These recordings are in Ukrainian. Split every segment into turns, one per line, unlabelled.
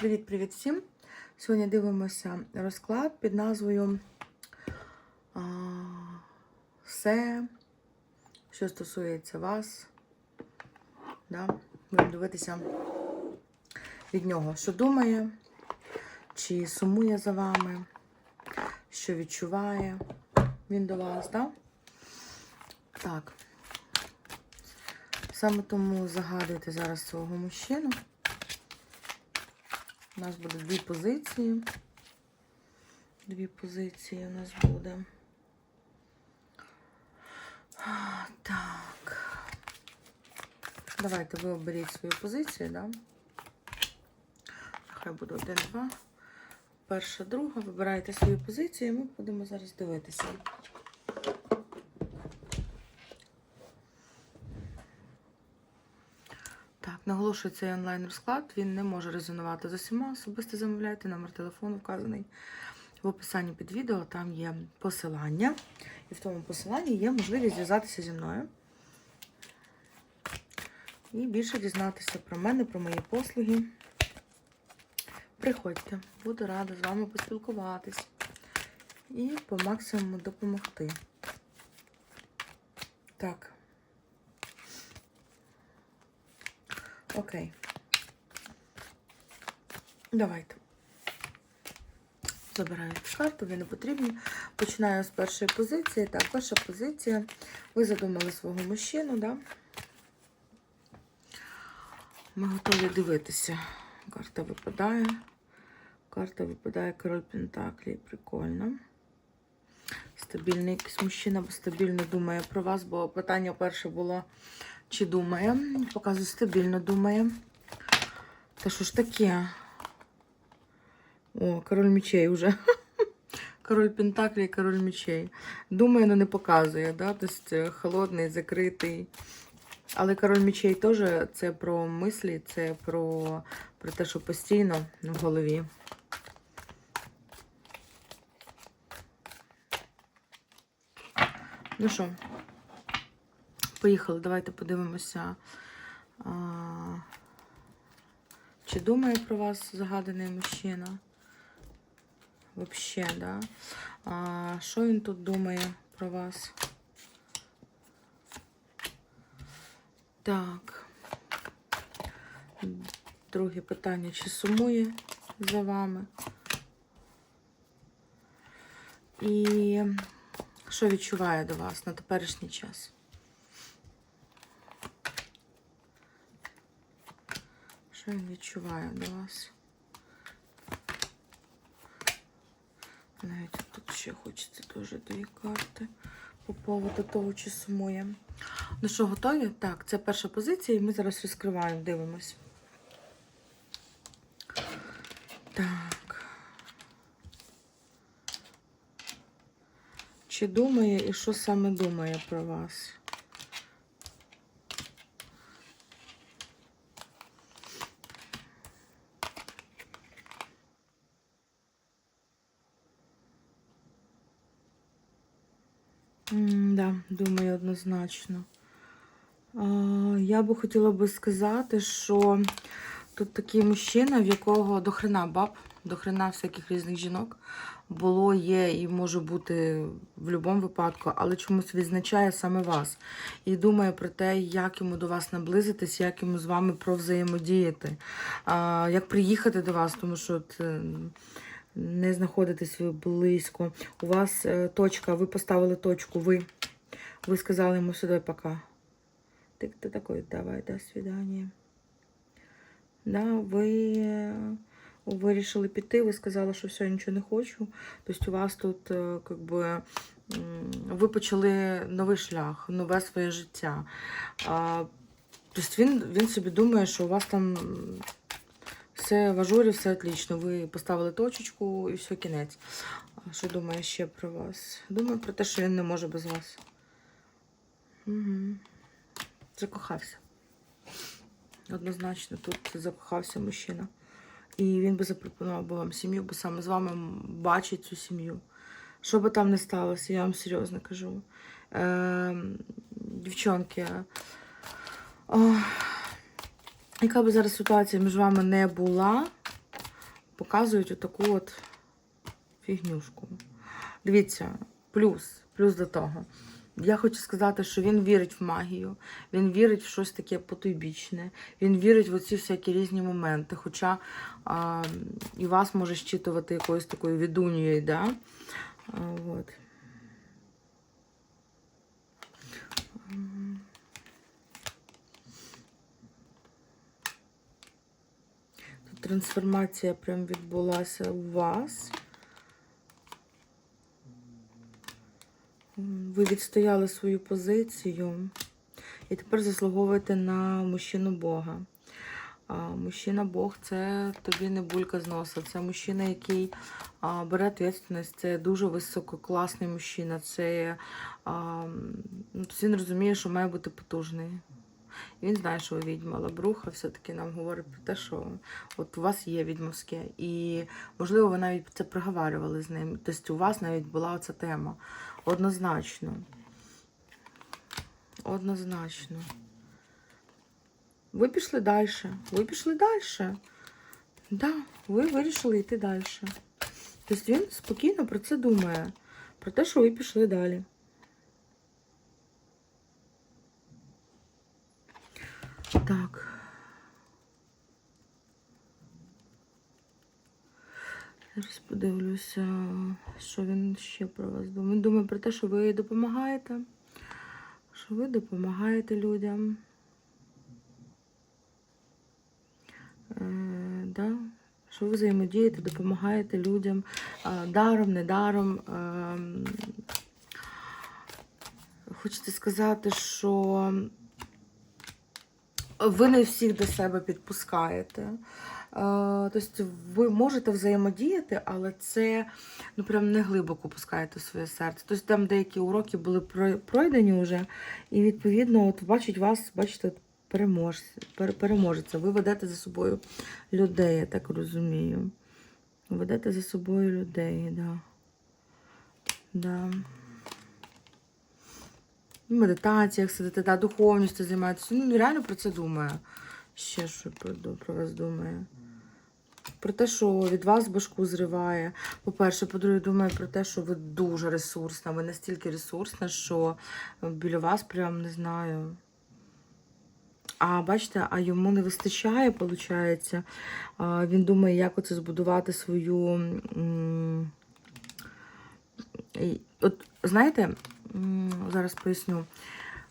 Привіт-привіт всім! Сьогодні дивимося розклад під назвою а, Все, що стосується вас. Да? Будемо дивитися від нього, що думає, чи сумує за вами, що відчуває він до вас. Да? Так. Саме тому загадуйте зараз свого мужчину. У нас буде дві позиції. Дві позиції у нас буде. Так. Давайте ви оберіть свою позицію, да? Хай буде один, два. Перша, друга. Вибирайте свою позицію і ми будемо зараз дивитися. Наголошую цей онлайн розклад. Він не може резонувати з усіма. Особисто замовляйте номер телефону, вказаний в описанні під відео. Там є посилання. І в тому посиланні є можливість зв'язатися зі мною. І більше дізнатися про мене, про мої послуги. Приходьте, буду рада з вами поспілкуватись і по максимуму допомогти. Так. Окей. Давайте. Забираю цю карту, ви не потрібні. Починаю з першої позиції. Так, перша позиція. Ви задумали свого мужчину, да? Ми готові дивитися. Карта випадає. Карта випадає король Пентаклі. Прикольно. Стабільний якийсь мужчина, стабільно думає про вас, бо питання перше було, чи думає. Показує, стабільно думає. Та що ж таке? О, король мечей вже. Король Пентаклі і король мечей. Думає, але не показує, да? Тобто холодний, закритий. Але король мечей теж це про мислі, це про, про те, що постійно в голові. Ну що, поїхали, давайте подивимося. А, чи думає про вас загаданий мужчина? Вообще, да? А, що він тут думає про вас? Так. Друге питання. Чи сумує за вами? І що відчуває до вас на теперішній час? Що він відчуває до вас? Навіть тут ще хочеться дуже дві карти по поводу того, чи сумує. Ну що, готові? Так, це перша позиція, і ми зараз розкриваємо, дивимось. Так. Чи думає і що саме думає про вас? М, Да, думаю, однозначно. Я би хотіла би сказати, що тут такий мужчина, в якого до хрена баб, до хрена всяких різних жінок було, є і може бути в будь-якому випадку, але чомусь відзначає саме вас. І думає про те, як йому до вас наблизитись, як йому з вами провзаємодіяти, як приїхати до вас, тому що. е, не знаходитесь ви близько. У вас е, точка, ви поставили точку, ви. Ви сказали йому сюди пока. Ти хто такой? Давай, до свидания. Да, ви е, вирішили піти, ви сказали, що все, я нічого не хочу. Тобто у вас тут, е, как би, ви почали новий шлях, нове своє життя. Тобто він, він собі думає, що у вас там все в ажурі, все отлично. Ви поставили точечку і все, кінець. А що думає ще про вас? Думаю про те, що він не може без вас. Угу. Закохався. Однозначно, тут закохався мужчина. І він би запропонував би вам сім'ю, бо саме з вами бачить цю сім'ю. Що би там не сталося, я вам серйозно кажу. Е, дівчонки, о, яка би зараз ситуація між вами не була, показують отаку от фігнюшку. Дивіться, плюс, плюс до того. Я хочу сказати, що він вірить в магію, він вірить в щось таке потойбічне, він вірить в оці всякі різні моменти. Хоча а, і вас може щитувати якоюсь такою відуньєю, да? А, от. Трансформація прям відбулася у вас. Ви відстояли свою позицію і тепер заслуговуєте на мужчину Бога. Мужчина Бог це тобі не булька з носа. Це мужчина, який а, бере відповідальність. Це дуже висококласний мужчина. Це а, ну, тобто він розуміє, що має бути потужний. Він знає, що ви відьма, але бруха все-таки нам говорить про те, що от у вас є відьмовське. І, можливо, ви навіть це проговарювали з ним. Тобто у вас навіть була оця тема. Однозначно. Однозначно. Ви пішли далі. Ви пішли далі. Да, ви вирішили йти далі. Тобто він спокійно про це думає. Про те, що ви пішли далі. Так. Зараз подивлюся, що він ще про вас думає. Він думає про те, що ви допомагаєте. Що ви допомагаєте людям. Е, да? Що ви взаємодієте, допомагаєте людям е, даром, недаром. Е, хочете сказати, що ви не всіх до себе підпускаєте. Е, Тобто ви можете взаємодіяти, але це ну прям не глибоко пускаєте своє серце. Тобто там деякі уроки були пройдені вже, і відповідно, от бачить вас, бачите, перемож, переможеться. Ви ведете за собою людей, я так розумію. Ведете за собою людей, да. Да. В медитаціях сидите, да, духовністю займаєтеся. Ну, реально про це думає. Ще що про, про вас думає. Про те, що від вас башку зриває. По-перше, по-друге, думає про те, що ви дуже ресурсна. Ви настільки ресурсна, що біля вас прям не знаю. А бачите, а йому не вистачає, виходить. Він думає, як оце збудувати свою. От знаєте, зараз поясню.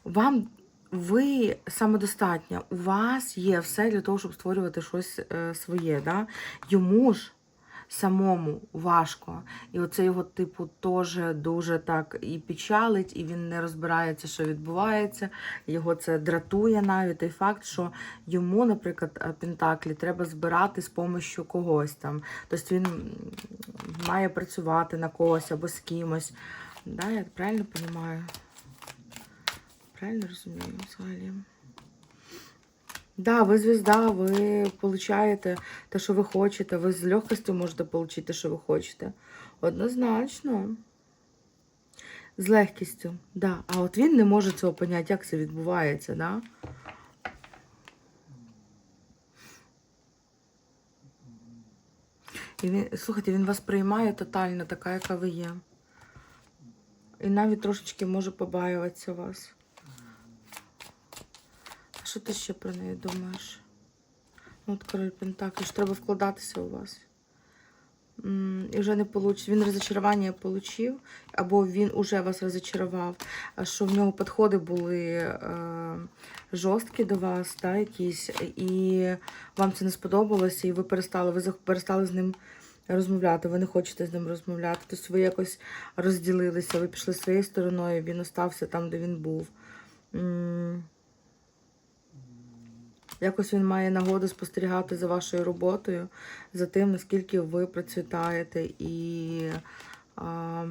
Вам ви самодостатня, у вас є все для того, щоб створювати щось е, своє. Да? Йому ж самому важко. І оце його, типу, теж дуже так і печалить, і він не розбирається, що відбувається. Його це дратує навіть той факт, що йому, наприклад, е, Пентаклі треба збирати з помощью когось там. Тобто він має працювати на когось або з кимось. Да, я правильно розумію? Правильно розумію взагалі? Да, ви звізда, ви получаєте те, що ви хочете. Ви з легкістю можете отримати те, що ви хочете. Однозначно. З легкістю, да. А от він не може цього поняти, як це відбувається, да? І він, слухайте, він вас приймає тотально, така, яка ви є. І навіть трошечки може побаюватися вас. Що ти ще про неї думаєш? Ну, От король Пентаклі, що треба вкладатися у вас. І вже не получить. Він розочарування отримав, або він уже вас розочарував, що в нього підходи були е, жорсткі до вас, та, якісь, і вам це не сподобалося, і ви перестали, ви перестали з ним розмовляти, ви не хочете з ним розмовляти. Тобто ви якось розділилися, ви пішли своєю стороною, він остався там, де він був. Якось він має нагоду спостерігати за вашою роботою, за тим, наскільки ви процвітаєте. І а,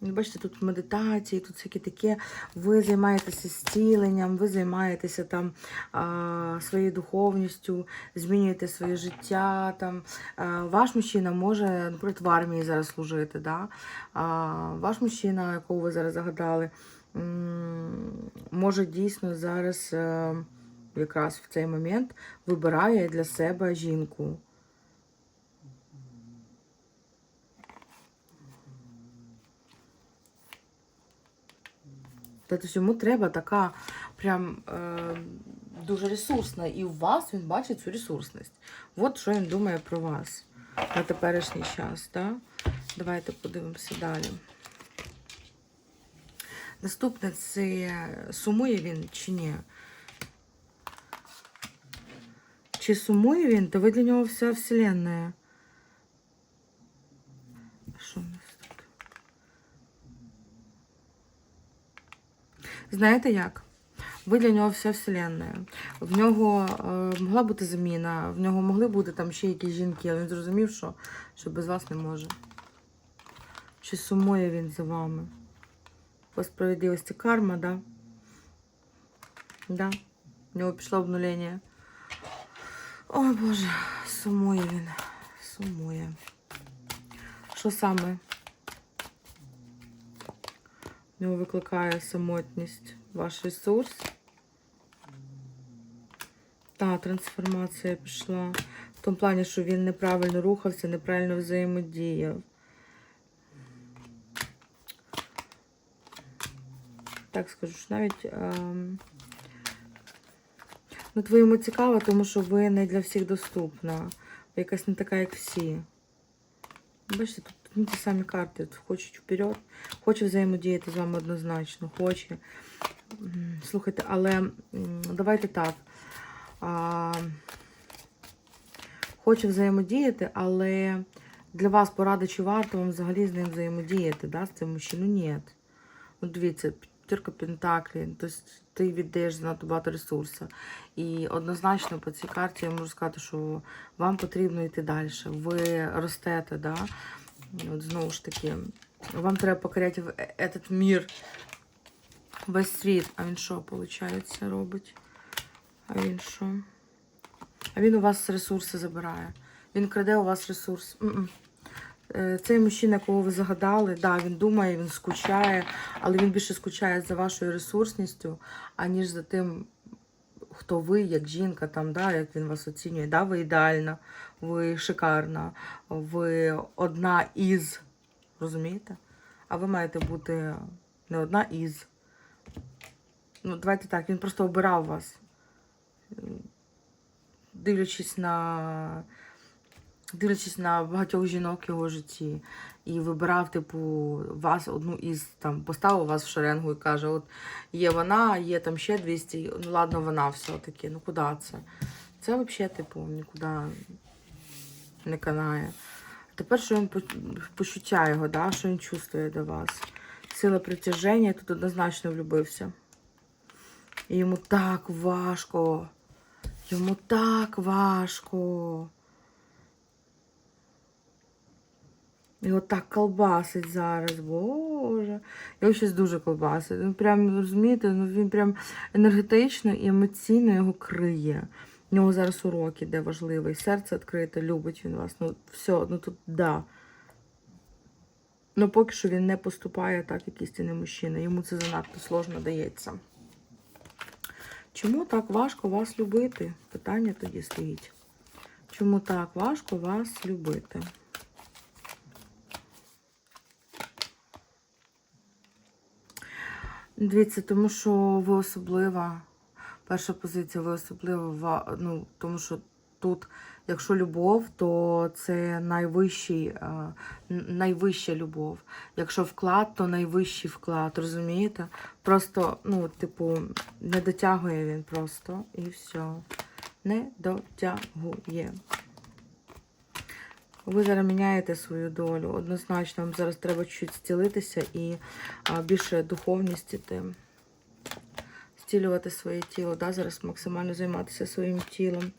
ну, бачите, тут медитації, тут всяке таке. Ви займаєтеся зціленням, ви займаєтеся там а, своєю духовністю, змінюєте своє життя. Там. А, ваш мужчина може, наприклад, в армії зараз служити. Да? А, ваш мужчина, якого ви зараз загадали, може дійсно зараз е, якраз в цей момент вибирає для себе жінку. Тобто йому треба така прям е, дуже ресурсна. І у вас він бачить цю ресурсність. От що він думає про вас на теперішній час. Да? Давайте подивимося далі. Наступне це сумує він чи ні? Чи сумує він, то ви для нього вся вселенная. Що у нас тут? Знаєте як? Ви для нього вся вселенная. В нього е, могла бути заміна, в нього могли бути там ще якісь жінки, але він зрозумів, що, що без вас не може. Чи сумує він за вами? По справедливості карма, да? Да. У нього пішло обнулення. Ой Боже, сумує він. Сумує. Що саме? В нього викликає самотність ваш ресурс. Та, трансформація пішла. В тому плані, що він неправильно рухався, неправильно взаємодіяв. Так скажу, що навіть. Ем... Ну, твоєму цікаво, тому що ви не для всіх доступна. Ви якась не така, як всі. Бачите, тут ну, ті самі карти. Хочуть вперед, хоче взаємодіяти з вами однозначно, хоче. Слухайте, але давайте так. А, хоче взаємодіяти, але для вас порада, чи варто вам взагалі з ним взаємодіяти, да, з цим мужчиною? Ні. От дивіться, п'ятірка Пентаклі, тобто ти віддаєш занадто багато ресурсу. І однозначно по цій карті я можу сказати, що вам потрібно йти далі. Ви ростете, да? От знову ж таки, вам треба покоряти этот мір, весь світ. А він що, виходить, робить? А він що? А він у вас ресурси забирає. Він краде у вас ресурс. М-м. Е, Цей мужчина, кого ви загадали, да, він думає, він скучає, але він більше скучає за вашою ресурсністю, аніж за тим, хто ви, як жінка, там, да, як він вас оцінює. Да, ви ідеальна, ви шикарна, ви одна із. Розумієте? А ви маєте бути не одна із. Ну, давайте так, він просто обирав вас. Дивлячись на дивлячись на багатьох жінок його житті, і вибирав, типу, вас одну із там, поставив вас в шеренгу і каже: от є вона, є там ще 200, ну ладно, вона все-таки. Ну куди це? Це взагалі, типу, нікуди не канає. Тепер що він почуття його, да? що він чувствує до вас. Сила притяження тут однозначно влюбився. І йому так важко. Йому так важко. Його так колбасить зараз, боже. Його щось дуже колбасить. Він прям, розумієте, ну він прям енергетично і емоційно його криє. У нього зараз урок іде важливий. Серце відкрите, любить він вас. Ну, все, ну тут да. Ну, поки що він не поступає так, як істинний мужчина. Йому це занадто сложно дається. Чому так важко вас любити? Питання тоді стоїть. Чому так важко вас любити? Дивіться, тому що ви особлива. Перша позиція, ви особлива, ну, тому що тут, якщо любов, то це найвищий, е, найвища любов. Якщо вклад, то найвищий вклад, розумієте? Просто, ну, типу, не дотягує він просто і все. Не дотягує. Ви зараз міняєте свою долю. Однозначно, вам зараз треба чуть зцілитися і більше духовність іти. Зцілювати своє тіло, да? зараз максимально займатися своїм тілом.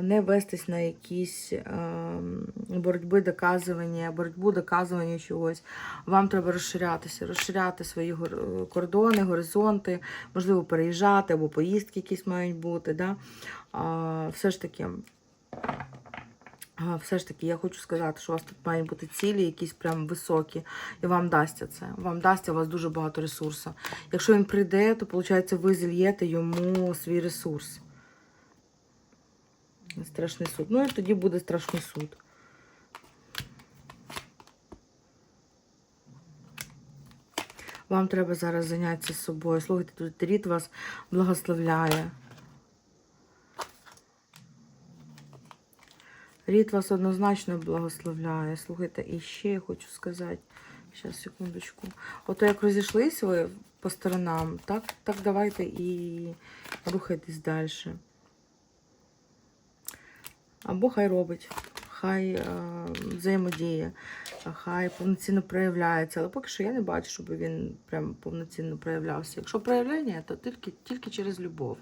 Не вестись на якісь боротьби, доказування, боротьбу, доказування чогось. Вам треба розширятися, розширяти свої кордони, горизонти, можливо, переїжджати або поїздки якісь мають бути. Да? Все ж таки Все ж таки, я хочу сказати, що у вас тут мають бути цілі, якісь прям високі, і вам дасться це. Вам дасться у вас дуже багато ресурсу. Якщо він прийде, то виходить, ви зільєте йому свій ресурс. Страшний суд. Ну і тоді буде страшний суд. Вам треба зараз зайнятися собою. Слухайте, тут рід вас благословляє. Рід вас однозначно благословляє. Слухайте, і ще я хочу сказати. Зараз, секундочку. Ото як розійшлись ви по сторонам, так, так давайте і рухайтесь далі. Або хай робить, хай е, взаємодіє, хай повноцінно проявляється. Але поки що я не бачу, щоб він прям повноцінно проявлявся. Якщо проявлення, то тільки, тільки через любов.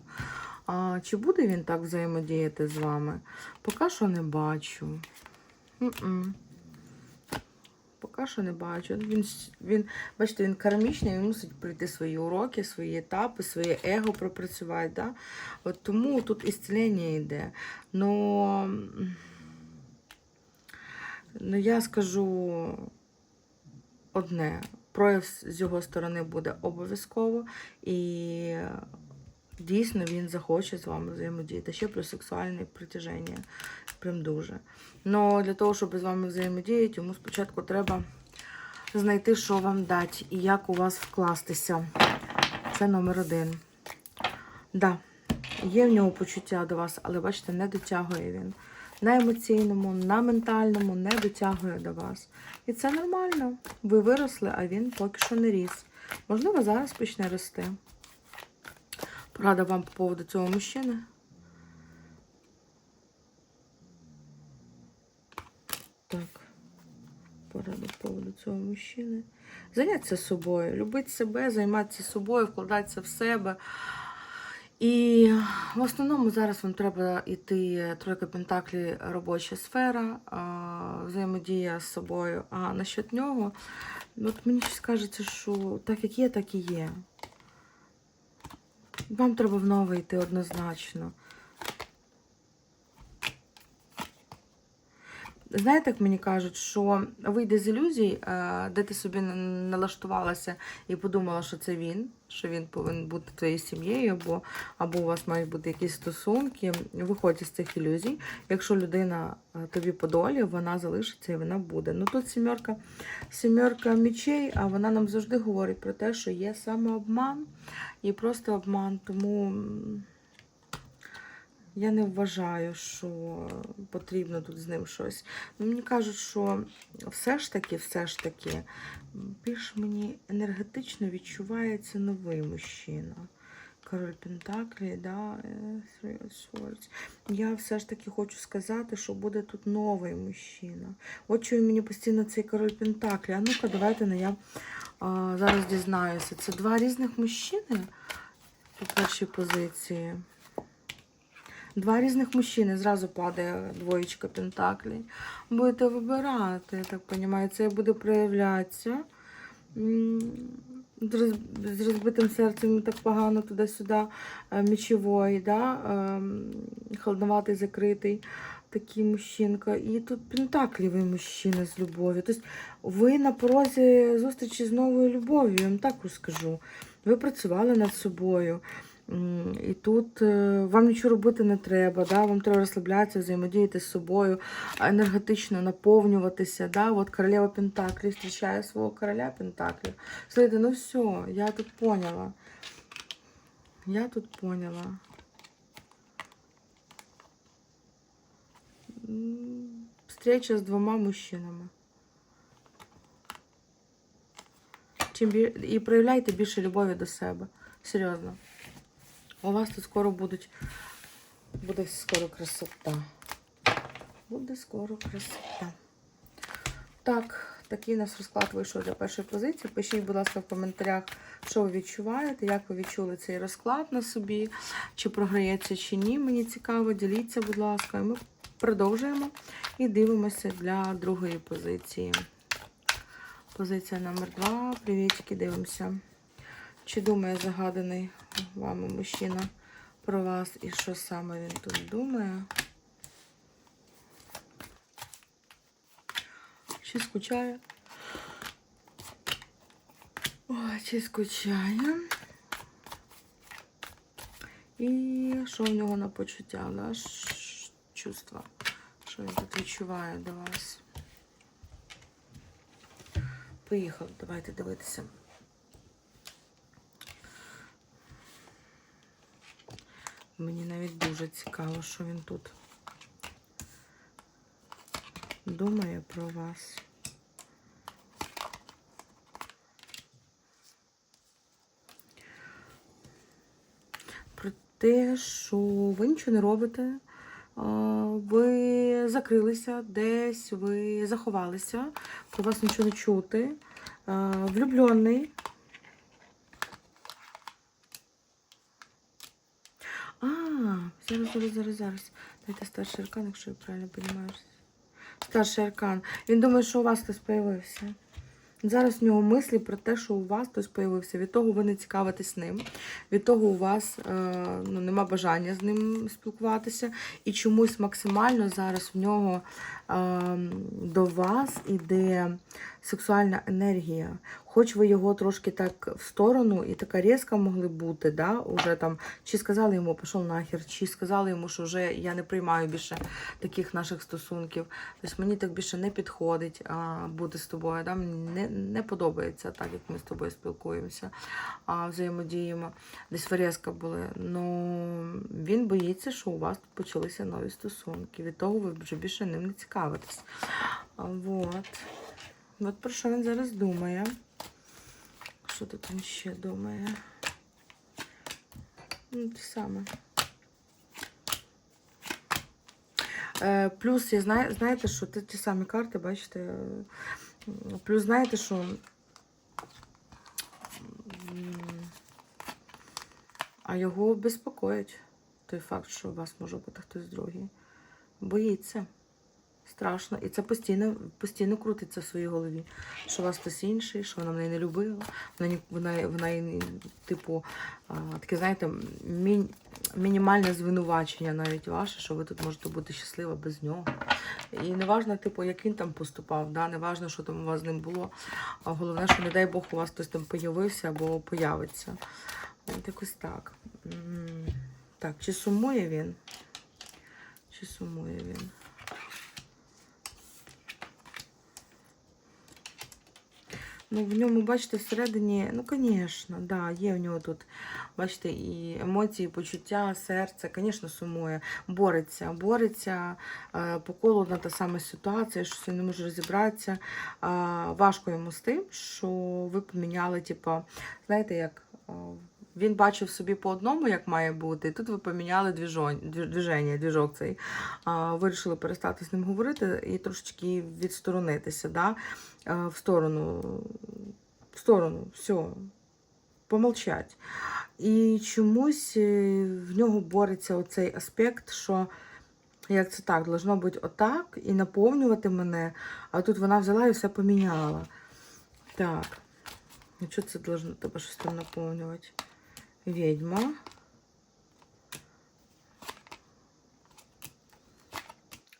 А чи буде він так взаємодіяти з вами? Поки що не бачу. М-м. Поки що не бачу. Він, він, бачите, він кармічний, він мусить пройти свої уроки, свої етапи, своє его пропрацювати. Да? От тому тут ісцілення йде. Но, ну я скажу одне. Прояв з його сторони буде обов'язково. І дійсно він захоче з вами взаємодіяти. Ще плюс сексуальне притяження. Прям дуже. Но для того, щоб з вами взаємодіяти, йому спочатку треба знайти, що вам дати і як у вас вкластися. Це номер один. Да, є в нього почуття до вас, але бачите, не дотягує він. На емоційному, на ментальному не дотягує до вас. І це нормально. Ви виросли, а він поки що не ріс. Можливо, зараз почне рости. Порада вам по поводу цього мужчини. Так. Порада по поводу цього мужчини. Зайнятися собою, любити себе, займатися собою, вкладатися в себе. І в основному зараз вам треба йти тройка пентаклі, робоча сфера, взаємодія з собою. А насчет нього, ну, от мені щось кажеться, що так як є, так і є. Вам треба в нове йти однозначно. Знаєте, як мені кажуть, що вийде з ілюзій, е, де ти собі на- налаштувалася і подумала, що це він, що він повинен бути твоєю сім'єю, або, або у вас мають бути якісь стосунки. Виходь з цих ілюзій. Якщо людина е, тобі по долі, вона залишиться і вона буде. Ну тут сімерка, сімерка мічей, а вона нам завжди говорить про те, що є самообман і просто обман. Тому. Я не вважаю, що потрібно тут з ним щось. Ну, Мені кажуть, що все ж таки, все ж таки, більш мені енергетично відчувається новий мужчина. Король Пентаклі, да, е. Я все ж таки хочу сказати, що буде тут новий мужчина. От чую мені постійно цей король Пентаклі. А ну-ка, давайте на я а, зараз дізнаюся. Це два різних мужчини по першій позиції. Два різних мужчини, зразу падає двоєчка пентаклей. Будете вибирати, я так розумію, це буде проявлятися. З розбитим серцем так погано туди-сюди е, мічовий, да? ем, холодноватий, закритий такий мужчинка. І тут пентаклівий мужчина з любов'ю. Тобто ви на порозі зустрічі з новою любов'ю, я вам так розкажу. Ви працювали над собою. І тут е, вам нічого робити не треба, да? вам треба розслаблятися, взаємодіяти з собою, енергетично наповнюватися. Да? От королева Пентаклів зустрічає свого короля Пентаклів. Слухайте, ну все, я тут поняла. Я тут поняла. Встреча з двома мужчинами. Чим. І проявляйте більше любові до себе. Серйозно. У вас тут скоро будуть. Буде скоро красота. Буде скоро красота. Так, такий у нас розклад вийшов для першої позиції. Пишіть, будь ласка, в коментарях, що ви відчуваєте, як ви відчули цей розклад на собі, чи програється, чи ні. Мені цікаво, діліться, будь ласка. І ми продовжуємо і дивимося для другої позиції. Позиція номер два. Привітики, дивимося. Чи думає загаданий вами мужчина про вас і що саме він тут думає? Чи скучає? Ой, чи скучає. І що в нього на почуття, да? Чувства? Що він тут відчуває до вас? Поїхав, давайте дивитися. Мені навіть дуже цікаво, що він тут думає про вас. Про те, що ви нічого не робите, ви закрилися десь, ви заховалися, про вас нічого не чути. Влюблений. А, зараз, зараз, зараз, зараз. Дайте старший аркан, якщо я правильно розумію. Старший аркан. Він думає, що у вас хтось появився. Зараз в нього мислі про те, що у вас хтось появився. Від того ви не цікавитесь ним, від того у вас е, ну, нема бажання з ним спілкуватися. І чомусь максимально зараз в нього е, до вас іде сексуальна енергія. Хоч ви його трошки так в сторону і така різка могли бути, да? Уже там, чи сказали йому, пішов нахер, чи сказали йому, що вже я не приймаю більше таких наших стосунків. Тобто мені так більше не підходить а, бути з тобою. Да? Мені не, не подобається так, як ми з тобою спілкуємося, а, взаємодіємо. Десь врізка були. Ну він боїться, що у вас тут почалися нові стосунки. Від того ви вже більше ним не цікавитесь. Вот. От про що він зараз думає. Що тут він ще думає? Ну, те саме. Е, плюс, я знаю, знаєте, що ті, ті самі карти, бачите. е, Плюс знаєте, що. А його безпокоїть той факт, що у вас може бути хтось другий. Боїться. Страшно. І це постійно, постійно крутиться в своїй голові. Що у вас хтось інший, що вона мене не любила. Вона, вона, вона типу, таке, знаєте, мі, мінімальне звинувачення навіть ваше, що ви тут можете бути щаслива без нього. І не важно, типу, як він там поступав, да? не важно, що там у вас з ним було. А головне, що, не дай Бог, у вас хтось там появився або появиться. От якось так. Так, чи сумує він? Чи сумує він? Ну, в ньому, бачите, всередині, ну, звісно, да, є в нього тут, бачите, і емоції, почуття, серце, звісно, сумує, бореться, бореться е, по колу на та сама ситуація, що не може розібратися. Важко йому з тим, що ви поміняли, типу, знаєте, як. Е, він бачив собі по одному, як має бути, і тут ви поміняли двіження, двіжок цей. А, вирішили перестати з ним говорити і трошечки відсторонитися, да? а, в сторону, в сторону, все, помолчать. І чомусь е, в нього бореться оцей аспект, що як це так, должно бути отак і наповнювати мене, а тут вона взяла і все поміняла. Так. Ну, що це должно тебе щось там наповнювати? Відьма.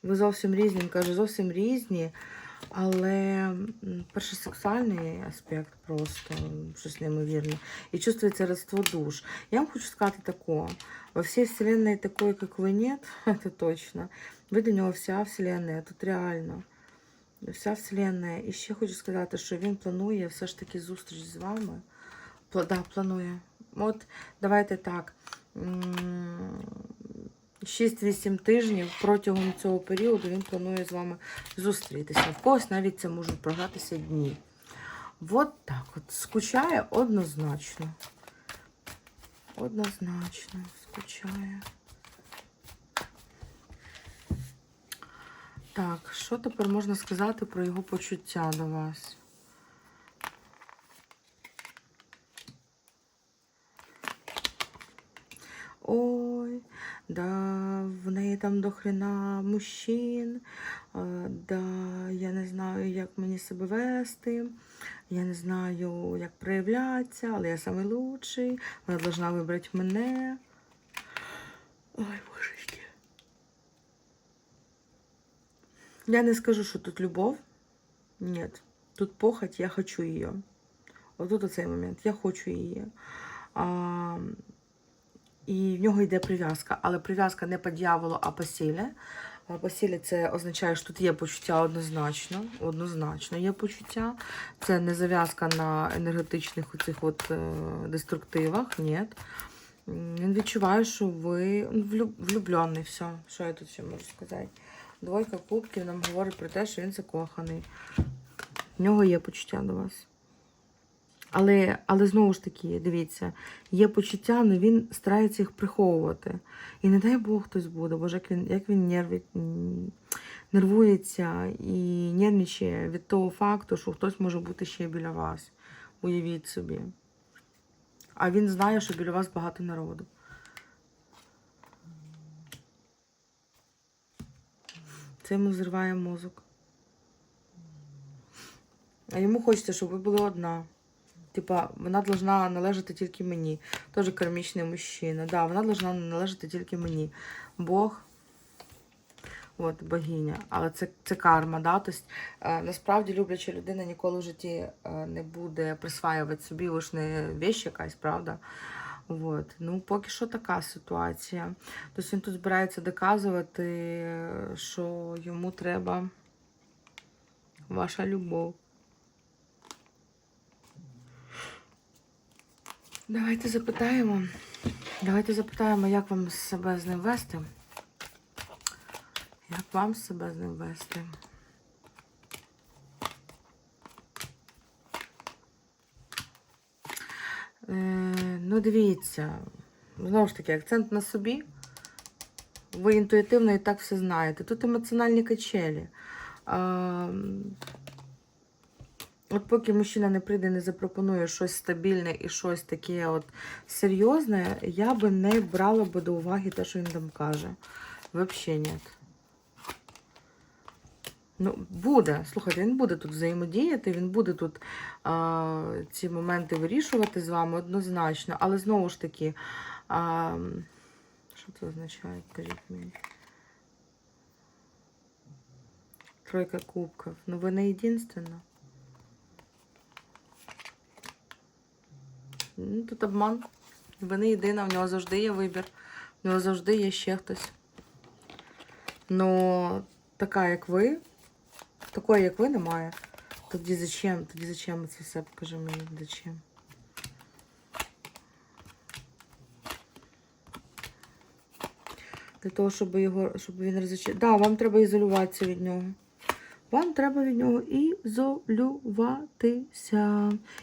Ви зовсім різні, він каже, зовсім різні, але м, перший сексуальний аспект просто щось неймовірне. І чувствується родство душ. Я вам хочу сказати такое. Во всей вселенной такой, как вы, нет, это точно. Ви для нього вся вселенная, тут реально. Вся вселенная. І ще хочу сказати, що він планує все ж таки зустріч з вами. Да, планує. От давайте так. 6-8 тижнів протягом цього періоду він планує з вами зустрітися. В когось навіть це можуть програтися дні. От так от. Скучає однозначно. Однозначно скучає. Так, що тепер можна сказати про його почуття до вас? Ой, да, в неї там до хрена мужчин, да, я не знаю, як мені себе вести, я не знаю, як проявлятися, але я лучший, вона должна вибрати мене. Ой, Нет. Тут похоть, я хочу її. Отут оцей момент. Я хочу її. А, і в нього йде прив'язка. Але прив'язка не по дьяволу, а по силі. А По силі це означає, що тут є почуття однозначно. Однозначно є почуття. Це не зав'язка на енергетичних оцих от е, деструктивах. Ні. Він відчуває, що ви влюблений. Все, що я тут ще можу сказати. Двойка кубків нам говорить про те, що він закоханий. В нього є почуття до вас. Але, але знову ж таки, дивіться, є почуття, але він старається їх приховувати. І не дай Бог хтось буде, боже, як він, як він нерві, м, нервується і нервничає від того факту, що хтось може бути ще біля вас. Уявіть собі. А він знає, що біля вас багато народу. Це йому зриває мозок. А йому хочеться, щоб ви були одна. Типа, вона должна належати тільки мені. Тоже кармічний мужчина. Да, вона должна належати тільки мені. Бог. От, богиня. Але це, це карма, да? Тобто, е, насправді любляча людина ніколи в житті е, не буде присваювати собі лиш не вещь якась, правда? От. Ну, поки що така ситуація. Тобто він тут збирається доказувати, е, що йому треба ваша любов. Давайте запитаємо. Давайте запитаємо, як вам себе з ним вести. Як вам себе з ним вести? Е, ну, дивіться, знову ж таки, акцент на собі. Ви інтуїтивно і так все знаєте. Тут емоціональні качелі. А, От поки мужчина не прийде, не запропонує щось стабільне і щось таке от серйозне, я би не брала би до уваги те, що він там каже. Взагалі ні. Ну, буде, слухайте, він буде тут взаємодіяти, він буде тут а, ці моменти вирішувати з вами однозначно, але знову ж таки, а, що це означає, кажіть мені? Тройка кубків. Ну, ви не єдинственна. Ну, тут обман. Ви не єдина, в нього завжди є вибір. В нього завжди є ще хтось. Ну, така, як ви, такої, як ви, немає. Тоді зачем? Тоді зачем це все? Покажи мені, зачем? Для того, щоб його, щоб він розчарував. Да, вам треба ізолюватися від нього. Вам треба від нього ізолюватися.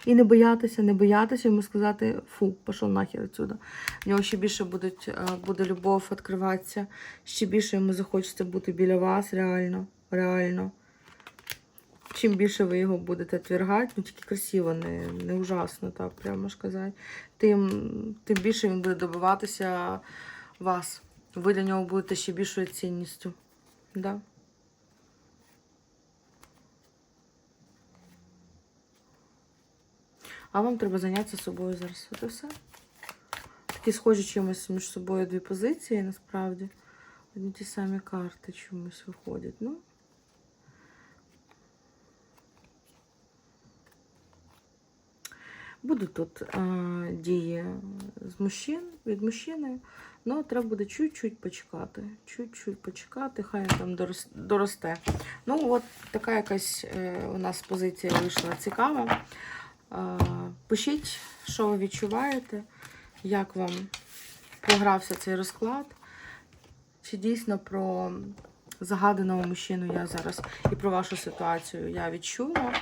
І не боятися, не боятися йому сказати фу, пішов нахер відсюди. В нього ще більше будуть, е, буде любов відкриватися, ще більше йому захочеться бути біля вас, реально. реально. Чим більше ви його будете твергати, ну тільки красиво, не, не ужасно, так прямо ж казати, тим, тим більше він буде добиватися вас. Ви для нього будете ще більшою цінністю. Да? А вам треба зайнятися собою зараз. Це все. Такі схожі чимось між собою дві позиції, насправді. Одні ті самі карти чомусь виходять. Ну. Будуть тут е, дії з мужчин, від мужчини, але треба буде чуть-чуть почекати. Чуть-чуть почекати, хай там доросте. Ну, от така якась е, у нас позиція вийшла цікава. Пишіть, що ви відчуваєте, як вам програвся цей розклад. Чи дійсно про загаданого мужчину я зараз і про вашу ситуацію я відчула?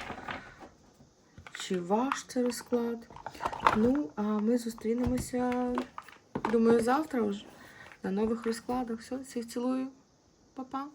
Чи ваш це розклад? Ну, а ми зустрінемося, думаю, завтра вже на нових розкладах. Все, всіх цілую. Па-па.